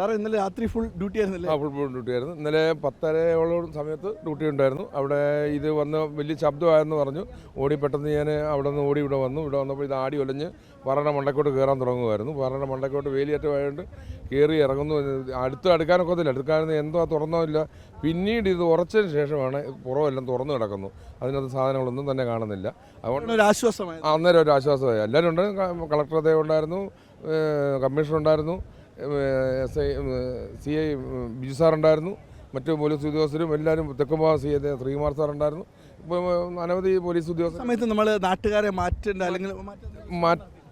Sir ഇന്നലെ രാത്രി full duty ആയിരുന്നില്ലേ? ആ ഫുൾ ഡ്യൂട്ടി ആയിരുന്നു. ഇന്നലെ പത്തരയോളം സമയത്ത് ഡ്യൂട്ടി ഉണ്ടായിരുന്നു. അവിടെ ഇത് വന്ന് വലിയ ശബ്ദമായെന്ന് പറഞ്ഞു. ഓടി പെട്ടെന്ന് ഞാൻ അവിടെ നിന്ന് ഓടി ഇവിടെ വന്നു. ഇവിടെ വന്നപ്പോൾ ഇത് ആടി ഒലഞ്ഞ് പറയുടെ മണ്ടക്കോട്ട് കയറാൻ തുടങ്ങുമായിരുന്നു. പറയുടെ മണ്ടക്കോട്ട് വേലിയേറ്റമായതുകൊണ്ട് കയറി ഇറങ്ങുന്നു. അടുത്ത് അടുക്കാനൊക്കെ ഒന്നുമില്ല അടുക്കാൻ എന്തോ തുറന്നോ ഇല്ല. പിന്നീട് ഇത് ഉറച്ചതിന് ശേഷമാണ് പുറമെല്ലാം തുറന്നു കിടക്കുന്നു. അതിനകത്ത് സാധനങ്ങളൊന്നും തന്നെ കാണുന്നില്ല. അതുകൊണ്ട് ഒരു ആശ്വാസമായി. അന്നേരം ഒരു ആശ്വാസമായി. എല്ലാവരും ഉണ്ട് കളക്ടർ അദ്ദേഹം ഉണ്ടായിരുന്നു. കമ്മീഷണർ ഉണ്ടായിരുന്നു. S I C I Biju സാറുണ്ടായിരുന്നു മറ്റു പോലീസ് ഉദ്യോഗസ്ഥരും എല്ലാവരും തെക്കുംഭാഗം സി ഐ ശ്രീകുമാർ സാറുണ്ടായിരുന്നു ഇപ്പം അനവധി പോലീസ് ഉദ്യോഗസ്ഥർ സമയത്ത് നമ്മൾ നാട്ടുകാരെ മാറ്റേണ്ട അല്ലെങ്കിൽ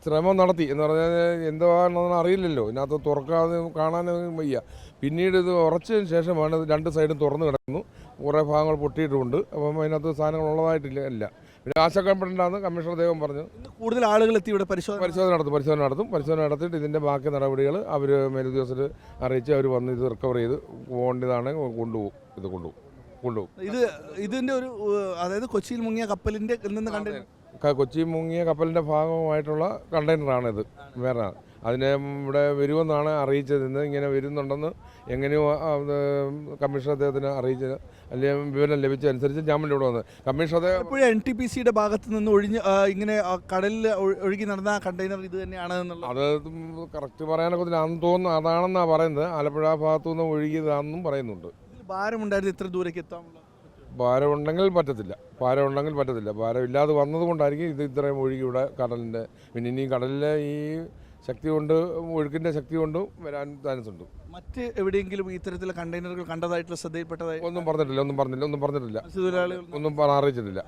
ശ്രമം നടത്തി എന്ന് പറഞ്ഞാൽ എന്താണെന്ന് അറിയില്ലല്ലോ. ഇതിനകത്ത് തുറക്കാതെ കാണാൻ വയ്യ. പിന്നീട് ഇത് ഉറച്ചതിന് ശേഷമാണ് രണ്ട് സൈഡും തുറന്നു കിടക്കുന്നു. കുറേ ഭാഗങ്ങൾ പൊട്ടിയിട്ടുമുണ്ട് അപ്പം അതിനകത്ത് സാധനങ്ങൾ ഉള്ളതായിട്ടില്ല ഇല്ല. പിന്നെ ആശങ്കപ്പെടേണ്ടെന്ന് കമ്മീഷണർ ദേവം പറഞ്ഞു. കൂടുതൽ ആളുകൾ എത്തി ഇവിടെ പരിശോധന പരിശോധന നടത്തും പരിശോധന നടത്തും. പരിശോധന നടത്തിയിട്ട് ഇതിന്റെ ബാക്കി നടപടികൾ അവർ മേലുദ്യോഗസ്ഥർ അറിയിച്ച് അവർ വന്ന് ഇത് റിക്കവർ ചെയ്ത് പോകേണ്ടതാണ് കൊണ്ടുപോകും ഇത് കൊണ്ടുപോകും കൊണ്ടുപോകും. ഇത് ഇതിന്റെ ഒരു അതായത് കൊച്ചിയിൽ മുങ്ങിയ കപ്പലിന്റെ നിന്ന് കണ്ടെയ്നർ കൊച്ചി മുങ്ങിയ കപ്പലിന്റെ ഭാഗമായിട്ടുള്ള കണ്ടെയ്നറാണിത്. വേറെ അതിനെ ഇവിടെ വരുമെന്നാണ് അറിയിച്ചത്. ഇന്ന് ഇങ്ങനെ വരുന്നുണ്ടെന്ന് എങ്ങനെയോ കമ്മീഷൻ അദ്ദേഹത്തിന് അറിയിച്ചത്. അല്ലെങ്കിൽ വിവരം ലഭിച്ചതനുസരിച്ച് ഞാൻ ഇവിടെ വന്നത്. കമ്മീഷൻ എപ്പോഴും എൻ ടി പി സിയുടെ ഭാഗത്ത് നിന്ന് ഒഴിഞ്ഞ് ഇങ്ങനെ കടലിൽ ഒഴുകി നടന്ന കണ്ടെയ്നർ ഇത് തന്നെയാണ് അത് കറക്റ്റ് പറയാനൊക്കെ അന്ന് തോന്നുന്നു. അതാണെന്നാണ് പറയുന്നത്. ആലപ്പുഴ ഭാഗത്തു നിന്ന് ഒഴുകിയതാണെന്നും പറയുന്നുണ്ട്. ഭാരമുണ്ടായിരുന്നു ഇത്ര ദൂരേക്ക് എത്താനുള്ള ഭാരമുണ്ടെങ്കിൽ പറ്റത്തില്ല. ഭാരമുണ്ടെങ്കിൽ പറ്റത്തില്ല. ഭാരമില്ലാതെ വന്നതുകൊണ്ടായിരിക്കും ഇത് ഇത്രയും ഒഴുകി ഇവിടെ കടലിന്റെ പിന്നെ ഇനി കടലിലെ ഈ ശക്തി കൊണ്ട് ഒഴുക്കിന്റെ ശക്തി കൊണ്ടും വരാൻ ചാൻസ് ഉണ്ട്. മറ്റ് എവിടെയെങ്കിലും ഇത്തരത്തിലെ കണ്ടെയ്നറുകൾ കണ്ടതായിട്ടുള്ള ശ്രദ്ധയിൽപ്പെട്ടതായി ഒന്നും പറഞ്ഞിട്ടില്ല ഒന്നും പറഞ്ഞില്ല ഒന്നും പറഞ്ഞിട്ടില്ല. ഒന്നും അറിയിച്ചിട്ടില്ല.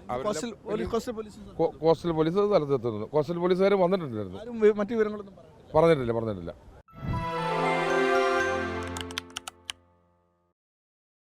കോസ്റ്റൽ പോലീസ് സ്ഥലത്തെത്തുന്നു. കോസ്റ്റൽ പോലീസുകാർ വന്നിട്ടുണ്ടായിരുന്നു ആരും മറ്റു വിവരങ്ങളൊന്നും പറഞ്ഞിട്ടില്ല പറഞ്ഞിട്ടില്ല.